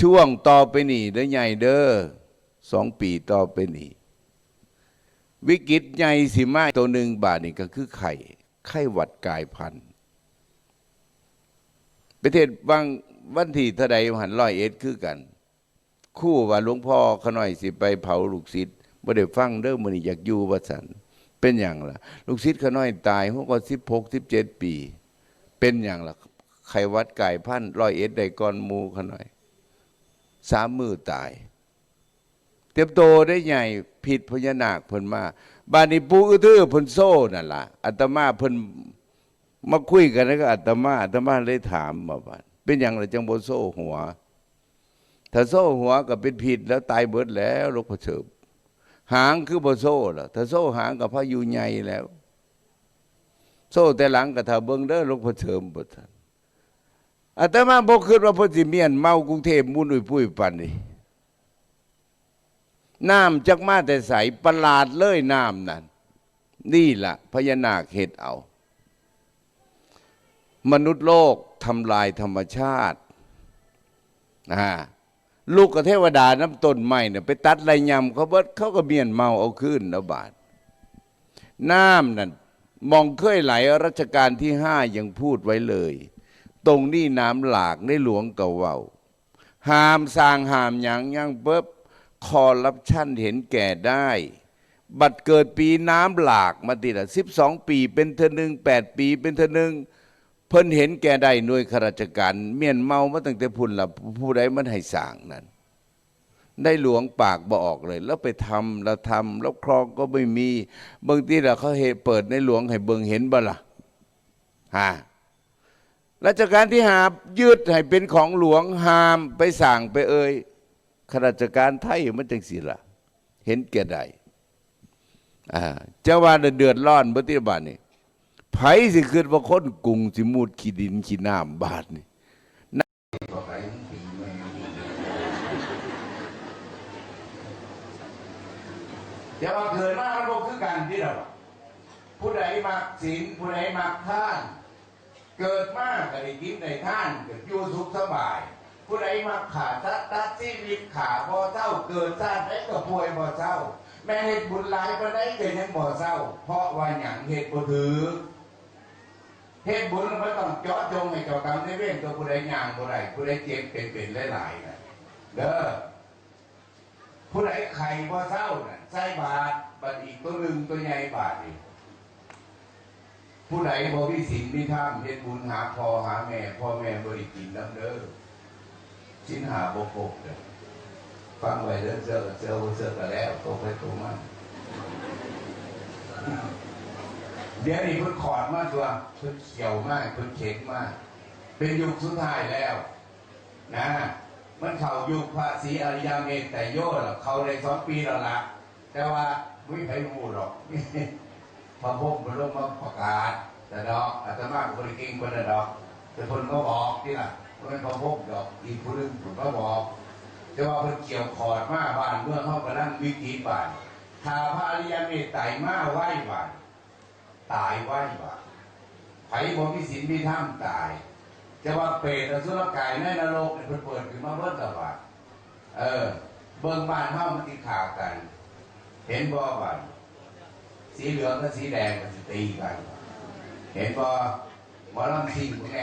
ช่วงต่อไปนี่เด้อใหญ่เด้อสองปีต่อไปนี่วิกฤตใหญ่สิมาตัวหนึ่งบาทนี่ก็คือไข่ไข้หวัดกายพันธุ์ประเทศบางวันที่ทะใดหันร้อยเอ็ดคือกัน คู่ว่าหลวงพ่อขน่อยสิไปเผาลูกศิษย์บ่ได้ฟังเด้อมื้อนี้อยากอยู่ว่าซั่นเป็นหยังล่ะ ลูกศิษย์ขน่อยตายหัวก็16 17ปี เป็นหยังล่ะไข้หวัดกายพันร้อยเอ็ดได้ก่อนมูขน่อย สามมือตาย เต็มโตได้ใหญ่ผิดพญานาคเพิ่นมาบานนี้ปูอื้อทื่อเพิ่นโซ่นั่นล่ะอาตมาเพิ่นมาคุยกันแล้วก็อาตมาอาตมาเลยถามมาบ้าดเป็นอย่างไรจังบ่โซ่หัว ถ้าโซ่หัวก็เป็นผิดแล้วตายเบิดแล้วลูกพระเฉิบหางคือบ่โซ่ล่ะถ้าโซ่หางก็พายุใหญ่แล้ว โซ่แต่หลังก็ถ้าเบิ่งเด้อลูกพระเฉิมบ่ทัน อาตมาบ่คิดว่าพิ่นสิเมียนเมากรุงเทพมุนอุ้ยปุ้ยปันนี่น้ำจักมาแต่ใสประหลาดเลยน้ำนั่นนี่ล่ะพญานาคเฮ็ดเอา มนุษย์โลกทำลายธรรมชาติอ่าลูกกับเทวดาน้ำต้นไม้เนี่ยไปตัดไรยำเขาเบิดเขาก็เมียนเมาเอาขึ้นแล้วบาดน้ำนั่นมองเคยไหลรัชกาลที่ห้ายังพูดไว้เลย ตรงนี้น้ำหลากในหลวงเก่าเว้าหามสร้างหามหยังยังเบิบคอร์รัปชันเห็นแก่ได้ บัตรเกิดปีน้ำหลากมาติละสิบสองปีเป็นเทอหนึ่งแปดปีเป็นเทอหนึ่งเพิ่นเห็นแก่ได้หน่วยข้าราชการเมียนเมามาตั้งแต่พุ่นละผู้ใดมันให้สร้างนั้นได้หลวงปากบออกเลย แล้วไปทำแล้วทำแล้วครองก็ไม่มีบางทีเราเขาเหตุเปิดในหลวงให้เบิงเห็นบ่ล่ะฮะ รัชกาลที่หายืดให้เป็นของหลวงหามไปสั่งไปเอ่ยข้าราชการไทยมันจังสิละเห็นแก่ใดอ่าเจ้าว่าเดือดร้อนปฏิบัตินี่ไผสิขึ้นว่าคนกรุงสิมูดขี้ดินขี้น้ำบาดนี่จะว่าเกิดมามันบ่คือกันที่เราผู้ใดมักศีลผู้ใดมักท่าน เกิดมากก็ได้กินได้ท่านเกิดอยู่สุขสบาย ผู้ใดมาขาดตัดตัดชีวิตขาบ่เจ้าเกิดชาติได้ก็ป่วยบ่เจ้า แม่เฮ็ดบุญหลายบ่ได้ก็ยังบ่เจ้า เพราะว่าหยังเฮ็ดบ่ถือเฮ็ดบุญมันต้องเจาะจงให้เจ้ากรรมในเวรตัวผู้ใดย่างบ่ได้ผู้ใดเจ็บเป็นเป็นหลายๆนะเด้อผู้ใดไข่บ่เจ้าน่ะใส่บาตรบัดอีกตัวหนึ่งตัวใหญ่บาตรอีก ผู้ใดบ่มีศีลมีธรรมเฮ็ดบุญหาพ่อหาแม่พ่อแม่บ่ได้กินน้ำเด้อสินหาบ่ครบเด้อฟังไว้เด้อเจอเจอเจอก็แล้วตกไปตกมันเดี๋ยวนี้เพิ่นขอดมาตัวเพิ่นเขียวมากเพิ่นเข็งมาก เป็นยุคสุดท้ายแล้ว นะ มันเข้ายุคพระศรีอริยเมตไตรโยแล้วเขาได้สองปีแล้วละแต่ว่าไม่มีใครรู้หรอก พระพุทธมันลงมาประกาศ แต่ดอกอาตมาก็บริกิงคนละดอก แต่คนก็บอกที่ล่ะว่าเป็นพระพุทธดอกอีกคนหนึงผมก็บอก แต่ว่าเพิ่นเกี่ยวขอดมาบ้านเมื่อเขากำลังวิกฤตบ้านถ้าพระอริยเมตไตรมาไหว้บ้านตายไหว้บ้านไผบ่มีศีลมีธรรมตายจะว่าเปรตอสุรกายในนรกเนี่ยเพิ่นเปิดขึ้นมาเบิ่ตลอดเออ เบิ่งบ้านเฮามันติขากัน เห็นบ่บ้าน สีเหลืองกับสีแดงก็จะตีกัน เห็นพอหมอลำซิ่งคุณแอน